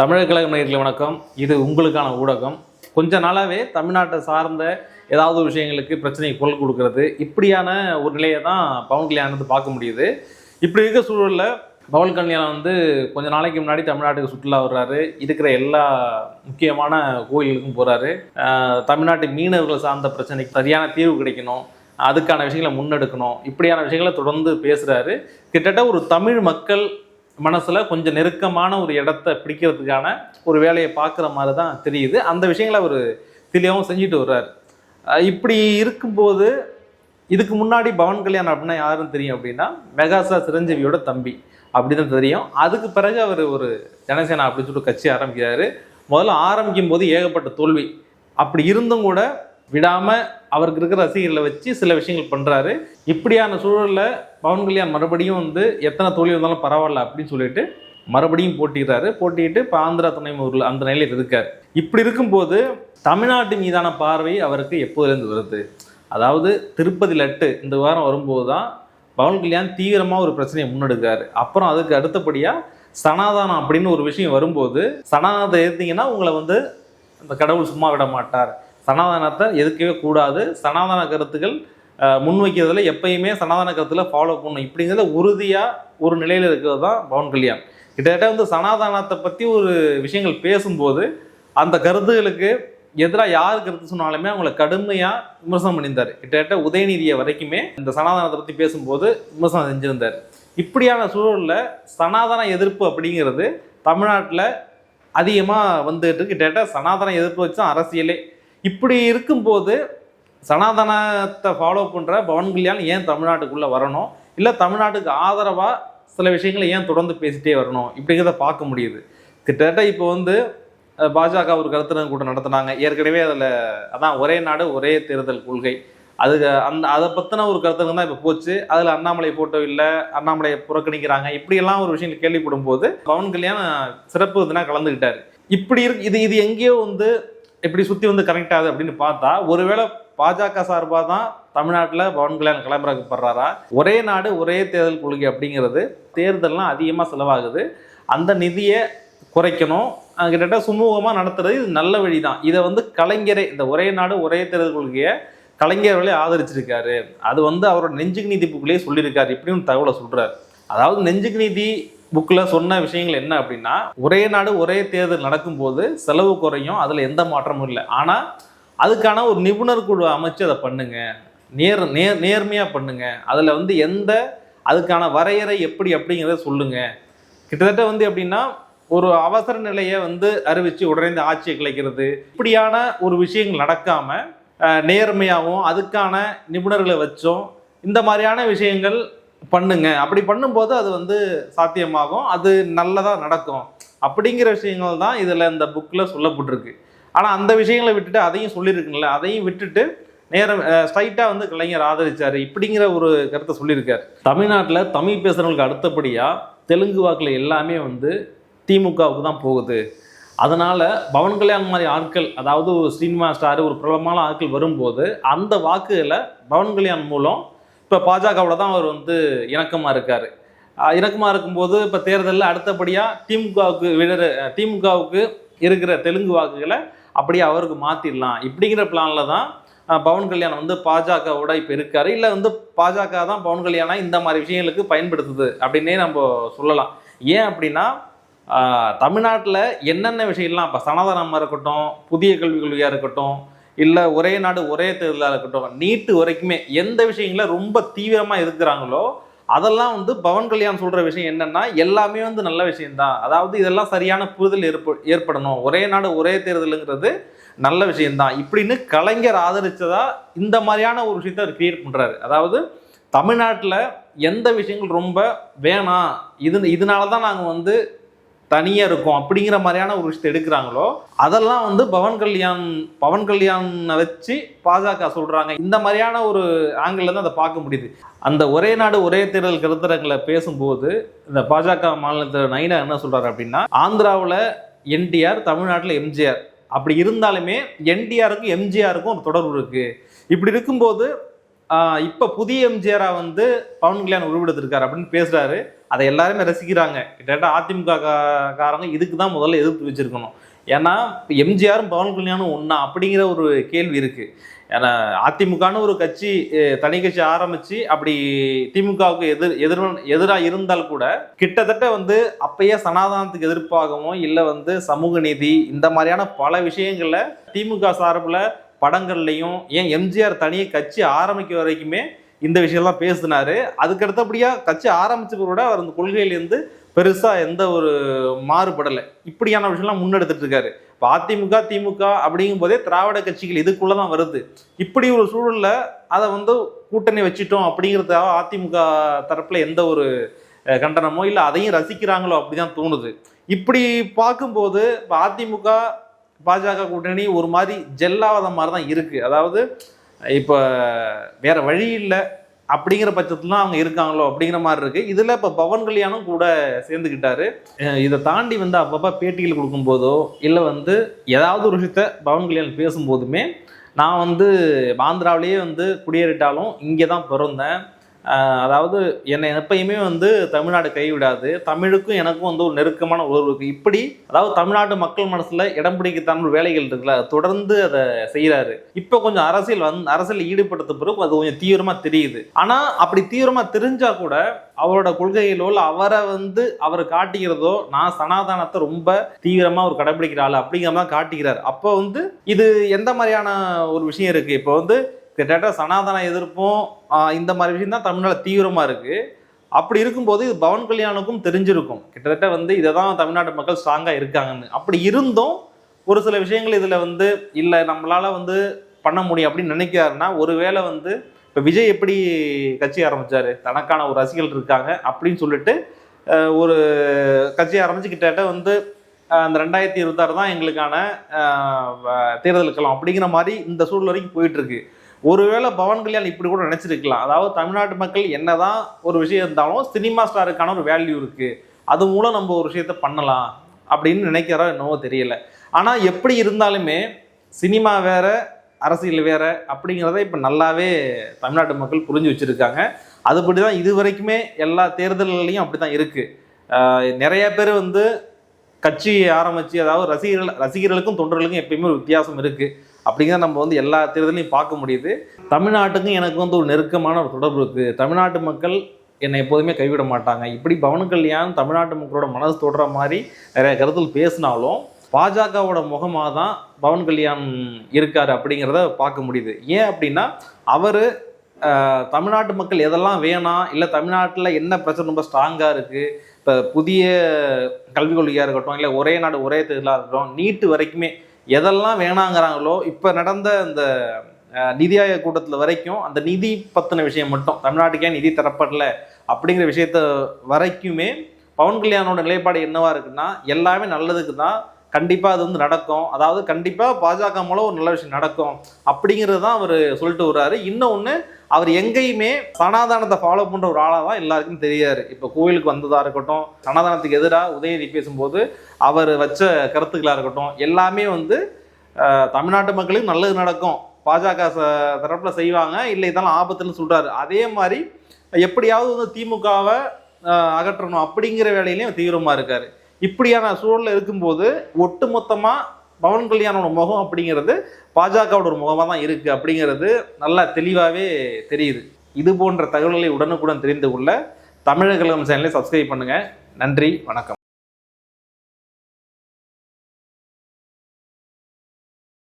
தமிழக கழகம் நேர்களை வணக்கம். இது உங்களுக்கான ஊடகம். கொஞ்ச நாளாகவே தமிழ்நாட்டை சார்ந்த ஏதாவது ஒரு விஷயங்களுக்கு பிரச்சனை குரல் கொடுக்கறது. இப்படியான ஒரு நிலையை தான் பவன் கல்யாணம் வந்து பார்க்க முடியுது. இப்படி இருக்க சூழலில் பவன் கல்யாணம் வந்து கொஞ்ச நாளைக்கு முன்னாடி தமிழ்நாட்டுக்கு சுற்றுலா வர்றாரு. இருக்கிற எல்லா முக்கியமான கோயிலுக்கும் போகிறாரு தமிழ்நாட்டு மீனவர்கள் சார்ந்த பிரச்சனைக்கு சரியான தீர்வு கிடைக்கணும். அதுக்கான விஷயங்களை முன்னெடுக்கணும். இப்படியான விஷயங்களை தொடர்ந்து பேசுகிறாரு கிட்டத்தட்ட ஒரு தமிழ் மக்கள் மனசில் கொஞ்சம் நெருக்கமான ஒரு இடத்த பிடிக்கிறதுக்கான ஒரு வேலையை பார்க்குற மாதிரி தான் தெரியுது. அந்த விஷயங்களை அவர் தெளிவாகவும் செஞ்சுட்டு வர்றார். இப்படி இருக்கும்போது இதுக்கு முன்னாடி பவன் கல்யாண் அப்படின்னா யாருன்னு தெரியும் அப்படின்னா மெகாஸ்டார் சிரஞ்சீவியோட தம்பி. அப்படிதான் தெரியும். அதுக்கு பிறகு அவர் ஒரு ஜனசேனா அப்படின்னு சொல்லிட்டு கட்சி ஆரம்பிக்கிறாரு. முதல்ல ஆரம்பிக்கும் போது ஏகப்பட்ட தோல்வி. அப்படி இருந்தும் கூட விடாமல் அவருக்கு இருக்கிற ரசிகர்களை வச்சு சில விஷயங்கள் பண்ணுறாரு இப்படியான சூழலில் பவன் கல்யாண் மறுபடியும் வந்து எத்தனை தோல்வி வந்தாலும் பரவாயில்ல அப்படின்னு சொல்லிட்டு மறுபடியும் போட்டிடுறாரு. போட்டிட்டு இப்போ ஆந்திரா துணை முதல்வர் அந்த நிலையில் இருக்கார். இப்படி இருக்கும்போது தமிழ்நாட்டு மீதான பார்வை அவருக்கு எப்போதுலேருந்து வருது? அதாவது திருப்பதி லட்டு இந்த வாரம் வரும்போது தான் பவன் கல்யாண் தீவிரமாக ஒரு பிரச்சனையை முன்னெடுக்காரு அப்புறம் அதுக்கு அடுத்தபடியாக சனாதானம் அப்படின்னு ஒரு விஷயம் வரும்போது சனாதனத்தை எடுத்தீங்கன்னா உங்களை வந்து அந்த கடவுள் சும்மா விட மாட்டார். சனாதனத்தை எதுக்கவே கூடாது. சனாதன கருத்துக்கள் முன்வைக்கிறதுல எப்பயுமே சனாதன கருத்தில் ஃபாலோ பண்ணும் இப்படிங்கிறத உறுதியாக ஒரு நிலையில் இருக்கிறது தான் பவன் கல்யாண். கிட்டத்தட்ட வந்து சனாதனத்தை பற்றி ஒரு விஷயங்கள் பேசும்போது அந்த கருத்துகளுக்கு எதிராக யார் கருத்து சொன்னாலுமே அவங்கள கடுமையாக விமர்சனம் பண்ணியிருந்தார். கிட்டத்தட்ட உதயநிதியை வரைக்குமே இந்த சனாதனத்தை பற்றி பேசும்போது விமர்சனம் செஞ்சுருந்தார். இப்படியான சூழலில் சனாதன எதிர்ப்பு அப்படிங்கிறது தமிழ்நாட்டில் அதிகமாக வந்துட்டு கிட்டத்தட்ட சனாதன எதிர்ப்பு வச்சு அரசியலே இப்படி இருக்கும்போது சனாதனத்தை ஃபாலோ பண்ணுற பவன் கல்யாண் ஏன் தமிழ்நாட்டுக்குள்ளே வரணும்? இல்லை தமிழ்நாட்டுக்கு ஆதரவாக சில விஷயங்களை ஏன் தொடர்ந்து பேசிட்டே வரணும்? இப்படிங்கிறத பார்க்க முடியுது. கிட்டத்தட்ட இப்போ வந்து பாஜக ஒரு கருத்தரங்கு கூட்டம் நடத்துனாங்க. ஏற்கனவே அதில் அதான் ஒரே நாடு ஒரே தேர்தல் கொள்கை. அது அந்த அதை பற்றின ஒரு கருத்தரங்கு தான் இப்போ போச்சு. அதில் அண்ணாமலை போட்டோ இல்லை அண்ணாமலையை புறக்கணிக்கிறாங்க. இப்படியெல்லாம் ஒரு விஷயங்கள் கேள்விப்படும் போது பவன் கல்யாண் சிறப்பு இதுனா கலந்துக்கிட்டார். இப்படி இருக்கு இது இது எங்கேயோ வந்து இப்படி சுற்றி வந்து கனெக்ட் ஆகுது அப்படின்னு பார்த்தா ஒருவேளை பாஜக சார்பாக தான் தமிழ்நாட்டில் பவன் கல்யாண் கிளம்புறப்படுறாரா ஒரே நாடு ஒரே தேர்தல் கொள்கை அப்படிங்கிறது தேர்தல்லாம் அதிகமாக செலவாகுது. அந்த நிதியை குறைக்கணும். கிட்டத்தட்ட சுமூகமாக நடத்துறது இது நல்ல வழி தான் இதை வந்து கலைஞரே இந்த ஒரே நாடு ஒரே தேர்தல் கொள்கையை கலைஞர்களே ஆதரிச்சிருக்காரு. அது வந்து அவரோட நெஞ்சுக்கு நீதி சொல்லியிருக்காரு. இப்படின்னு தகவலை சொல்கிறார் அதாவது நெஞ்சுக்கு நீதி புக்கில் சொன்ன விஷயங்கள் என்ன அப்படின்னா ஒரே நாடு ஒரே தேர்தல் நடக்கும்போது செலவு குறையும் அதில் எந்த மாற்றமும் இல்லை. ஆனால் அதுக்கான ஒரு நிபுணர் குழு அமைச்சு அதை பண்ணுங்க. நேர் நேர் நேர்மையாக பண்ணுங்க. அதில் வந்து எந்த அதுக்கான வரையறை எப்படி அப்படிங்கிறத சொல்லுங்க. கிட்டத்தட்ட வந்து எப்படின்னா ஒரு அவசர நிலையை வந்து அறிவித்து உடனே இந்த ஆட்சியை கிளைக்கிறது. இப்படியான ஒரு விஷயங்கள் நடக்காமல் நேர்மையாகவும் அதுக்கான நிபுணர்களை வச்சும் இந்த மாதிரியான விஷயங்கள் பண்ணுங்க. அப்படி பண்ணும்போது அது வந்து சாத்தியமாகும். அது நல்லதாக நடக்கும். அப்படிங்கிற விஷயங்கள் தான் இதில் இந்த புக்கில் சொல்லப்பட்டிருக்கு. ஆனால் அந்த விஷயங்களை விட்டுட்டு அதையும் சொல்லியிருக்குங்களே அதையும் விட்டுட்டு நேரம் ஸ்ட்ரைட்டாக வந்து கலைஞர் ஆதரிச்சார். இப்படிங்கிற ஒரு கருத்தை சொல்லியிருக்கார். தமிழ்நாட்டில் தமிழ் பேசுகிறவங்களுக்கு அடுத்தபடியாக தெலுங்கு வாக்கில் எல்லாமே வந்து திமுகவுக்கு தான் போகுது. அதனால் பவன் கல்யாண் மாதிரி ஆட்கள் அதாவது ஒரு சினிமா ஸ்டார் ஒரு பிரபலமான ஆட்கள் வரும்போது அந்த வாக்குகளை பவன் கல்யாண் மூலம் இப்போ பாஜகவோட தான் அவர் வந்து இணக்கமாக இருக்கார். இணக்கமாக இருக்கும்போது இப்போ தேர்தலில் அடுத்தபடியாக திமுகவுக்கு விழற திமுகவுக்கு இருக்கிற தெலுங்கு வாக்குகளை அப்படியே அவருக்கு மாற்றிடலாம் இப்படிங்கிற பிளானில் தான் பவன் கல்யாணம் வந்து பாஜகவோட இப்போ இருக்காரு. இல்லை வந்து பாஜக தான் பவன் கல்யாணம் இந்த மாதிரி விஷயங்களுக்கு பயன்படுத்துது அப்படின்னே நம்ம சொல்லலாம். ஏன் அப்படின்னா தமிழ்நாட்டில் என்னென்ன விஷயம்லாம் இப்போ சனாதனமாக இருக்கட்டும் புதிய கல்விக் கொள்கையாக இருக்கட்டும் இல்லை ஒரே நாடு ஒரே தேர்தலாக இருக்கட்டும் நீட்டு வரைக்குமே எந்த விஷயங்கள ரொம்ப தீவிரமாக இருக்கிறாங்களோ அதெல்லாம் வந்து பவன் கல்யாண் சொல்கிற விஷயம் என்னென்னா எல்லாமே வந்து நல்ல விஷயம்தான். அதாவது இதெல்லாம் சரியான புரிதல் ஏற்ப ஏற்படணும். ஒரே நாடு ஒரே தேர்தலுங்கிறது நல்ல விஷயம்தான். இப்படின்னு கலைஞர் ஆதரித்ததா இந்த மாதிரியான ஒரு விஷயத்த அவர் கிரியேட் பண்ணுறாரு அதாவது தமிழ்நாட்டில் எந்த விஷயங்கள் ரொம்ப வேணாம். இது இதனால தான் நாங்கள் வந்து தனியாக இருக்கும் அப்படிங்கிற மாதிரியான ஒரு விஷயத்தை எடுக்கிறாங்களோ அதெல்லாம் வந்து பவன் கல்யாண் பவன் கல்யாணை வச்சு பாஜக சொல்கிறாங்க இந்த மாதிரியான ஒரு ஆங்கிள் தான் அதை பார்க்க முடியுது. அந்த ஒரே நாடு ஒரே தேர்தல் கருத்தரங்களை பேசும்போது இந்த பாஜக மாநிலத்தில் நைனா என்ன சொல்கிறாரு அப்படின்னா ஆந்திராவில் என்டிஆர் தமிழ்நாட்டில் எம்ஜிஆர். அப்படி இருந்தாலுமே என்டிஆருக்கும் எம்ஜிஆருக்கும் ஒரு தொடர்பு இருக்குது இப்படி இருக்கும்போது இப்போ புதிய எம்ஜிஆராக வந்து பவன் கல்யாண் உருவெடுத்திருக்காரு அப்படின்னு பேசுகிறாரு அதை எல்லாருமே ரசிக்கிறாங்க. கிட்டத்தட்ட அதிமுக காரங்க இதுக்கு தான் முதல்ல எதிர்த்து வச்சிருக்கணும் ஏன்னா எம்ஜிஆரும் பவன் கல்யாணும் ஒன்றா அப்படிங்கிற ஒரு கேள்வி இருக்குது ஏன்னா அதிமுகன்னு ஒரு கட்சி தனி கட்சி ஆரம்பித்து அப்படி திமுகவுக்கு எதிர் எதிர் எதிராக இருந்தால் கூட கிட்டத்தட்ட வந்து அப்பயே சனாதனத்துக்கு எதிர்ப்பாகவும் இல்லை வந்து சமூக நீதி இந்த மாதிரியான பல விஷயங்களில் திமுக சார்பில் படங்கள்லையும் ஏன் எம்ஜிஆர் தனியே கட்சி ஆரம்பிக்க வரைக்குமே இந்த விஷயம்லாம் பேசினாரு. அதுக்கடுத்தபடியாக கட்சி ஆரம்பிச்ச கூட அவர் அந்த கொள்கையிலேருந்து பெருசா எந்த ஒரு மாறுபடலை. இப்படியான விஷயம்லாம் முன்னெடுத்துட்டு இருக்காரு. இப்போ அதிமுக திமுக அப்படிங்கும் போதே திராவிட கட்சிகள் இதுக்குள்ளே தான் வருது. இப்படி ஒரு சூழல்ல அதை வந்து கூட்டணி வச்சுட்டோம் அப்படிங்கிறத அதிமுக தரப்புல எந்த ஒரு கண்டனமோ இல்லை அதையும் ரசிக்கிறாங்களோ அப்படிதான் தோணுது. இப்படி பார்க்கும்போது இப்போ அதிமுக பாஜக கூட்டணி ஒரு மாதிரி ஜெல்லாவத மாதிரி தான் இருக்கு. அதாவது இப்போ வேற வழி இல்லை அப்படிங்கிற பட்சத்தில் தான் அவங்க இருக்காங்களோ அப்படிங்கிற மாதிரி இருக்கு. இதில் இப்போ பவன் கல்யாணம் கூட சேர்ந்துக்கிட்டாரு இதை தாண்டி வந்து அப்பப்போ பேட்டிகள் கொடுக்கும்போதோ இல்லை வந்து ஏதாவது ஒரு விஷயத்த பவன் கல்யாணம் பேசும்போதுமே நான் வந்து ஆந்திராவிலேயே வந்து குடியேறிட்டாலும் இங்கே தான் பிறந்தேன். அதாவது என்னை எப்பயுமே வந்து தமிழ்நாடு கைவிடாது. தமிழுக்கும் எனக்கும் வந்து ஒரு நெருக்கமான உறவு இருக்குது இப்படி அதாவது தமிழ்நாட்டு மக்கள் மனசில் இடம் பிடிக்கத்தான ஒரு வேலைகள் இருக்குல்ல தொடர்ந்து அதை செய்கிறாரு இப்போ கொஞ்சம் அரசியல் வந்து அரசியல் ஈடுபடுத்த பிறகு அது கொஞ்சம் தீவிரமாக தெரியுது. ஆனால் அப்படி தீவிரமாக தெரிஞ்சால் கூட அவரோட கொள்கைகளோ இல்லை அவரை வந்து அவர் காட்டுகிறதோ நான் சனாதானத்தை ரொம்ப தீவிரமாக ஒரு கடைபிடிக்கிறாள் அப்படிங்கிற மாதிரி காட்டிக்கிறார். அப்போ வந்து இது எந்த மாதிரியான ஒரு விஷயம் இருக்குது இப்போ வந்து கிட்டத்தட்ட சனாதன எதிர்ப்பும் இந்த மாதிரி விஷயம் தான் தமிழ்நாடு தீவிரமாக இருக்குது அப்படி இருக்கும்போது இது பவன் கல்யாணுக்கும் தெரிஞ்சிருக்கும். கிட்டத்தட்ட வந்து இதை தான் தமிழ்நாட்டு மக்கள் ஸ்ட்ராங்காக இருக்காங்கன்னு. அப்படி இருந்தும் ஒரு சில விஷயங்கள் இதில் வந்து இல்லை நம்மளால் வந்து பண்ண முடியும் அப்படின்னு நினைக்கிறாருன்னா ஒருவேளை வந்து இப்போ விஜய் எப்படி கட்சி ஆரம்பித்தார் தனக்கான ஒரு ரசிகர்கள் இருக்காங்க அப்படின்னு சொல்லிட்டு ஒரு கட்சி ஆரம்பித்து கிட்டத்தட்ட வந்து அந்த ரெண்டாயிரத்தி இருபத்தாறு தான் எங்களுக்கான அஹ், வ- தேர்தல் அப்படிங்கிற மாதிரி இந்த சூழல் வரைக்கும் போயிட்டுருக்கு ஒருவேளை பவன் கல்யாண் இப்படி கூட நினச்சிருக்கலாம். அதாவது தமிழ்நாட்டு மக்கள் என்னதான் ஒரு விஷயம் இருந்தாலும் சினிமா ஸ்டாருக்கான ஒரு வேல்யூ இருக்கு. அது மூலம் நம்ம ஒரு விஷயத்த பண்ணலாம் அப்படின்னு நினைக்கிறோ என்னவோ தெரியல. ஆனால் எப்படி இருந்தாலுமே சினிமா வேற அரசியல் வேற அப்படிங்கிறத இப்போ நல்லாவே தமிழ்நாட்டு மக்கள் புரிஞ்சு வச்சுருக்காங்க. அதுபடி தான் இது வரைக்குமே எல்லா தேர்தல்கள்லையும் அப்படி தான் இருக்குது நிறைய பேர் வந்து கட்சி ஆரம்பித்து அதாவது ரசிகர்கள் ரசிகர்களுக்கும் தொண்டர்களுக்கும் எப்பயுமே ஒரு வித்தியாசம் இருக்குது அப்படிங்கிறத நம்ம வந்து எல்லா தேர்தலையும் பார்க்க முடியுது. தமிழ்நாட்டுக்கும் எனக்கு வந்து ஒரு நெருக்கமான ஒரு தொடர்பு இருக்குது தமிழ்நாட்டு மக்கள் என்னை எப்போதுமே கைவிட மாட்டாங்க. இப்படி பவன் கல்யாண் தமிழ்நாட்டு மக்களோட மனசு தொடுற மாதிரி நிறைய கருத்தில் பேசினாலும் பாஜகவோட முகமாக தான் பவன் கல்யாண் இருக்கார் அப்படிங்கிறத பார்க்க முடியுது. ஏன் அப்படின்னா அவர் தமிழ்நாட்டு மக்கள் எதெல்லாம் வேணாம் இல்லை தமிழ்நாட்டில் என்ன பிரச்சனை ரொம்ப ஸ்ட்ராங்காக இருக்குது இப்போ புதிய கல்விக் கொள்கையாக இருக்கட்டும் இல்லை ஒரே நாடு ஒரே தேர்தலாக இருக்கட்டும் நீட்டு வரைக்குமே எதெல்லாம் வேணாங்கிறாங்களோ இப்போ நடந்த இந்த நிதி ஆயோக் கூட்டத்தில் வரைக்கும் அந்த நிதி பற்றின விஷயம் மட்டும் தமிழ்நாட்டுக்கே நிதி தரப்படல அப்படிங்கிற விஷயத்த வரைக்குமே பவன் கல்யாணோட நிலைப்பாடு என்னவா இருக்குன்னா எல்லாமே நல்லதுக்கு தான் கண்டிப்பாக அது வந்து நடக்கும். அதாவது கண்டிப்பாக பாஜக மூலம் ஒரு நல்ல விஷயம் நடக்கும். அப்படிங்கிறது தான் அவர் சொல்லிட்டு வர்றாரு. இன்னொன்று அவர் எங்கேயுமே சனாதானத்தை ஃபாலோ பண்ணுற ஒரு ஆளாக தான் எல்லாருக்கும் தெரியாரு இப்போ கோவிலுக்கு வந்ததாக இருக்கட்டும் சனாதானத்துக்கு எதிராக உதயநிதி பேசும்போது அவர் வச்ச கருத்துக்களாக இருக்கட்டும் எல்லாமே வந்து தமிழ்நாட்டு மக்களுக்கு நல்லது நடக்கும். பாஜக ச- தரப்பில் செய்வாங்க இல்லை இதெல்லாம் ஆபத்துன்னு சொல்கிறாரு அதே மாதிரி எப்படியாவது வந்து திமுகவை அகற்றணும் அப்படிங்கிற வேலையிலையும் தீவிரமாக இருக்கார். இப்படியான சூழலில் இருக்கும்போது ஒட்டுமொத்தமாக பவன் கல்யாணோட முகம் அப்படிங்கிறது பாஜகவோட ஒரு முகமாக தான் இருக்குது அப்படிங்கிறது நல்லா தெளிவாகவே தெரியுது. இது போன்ற தகவல்களை உடனுக்குடன் தெரிந்து கொள்ள தமிழக கழகம் சேனலை சப்ஸ்கிரைப் பண்ணுங்கள் நன்றி வணக்கம்.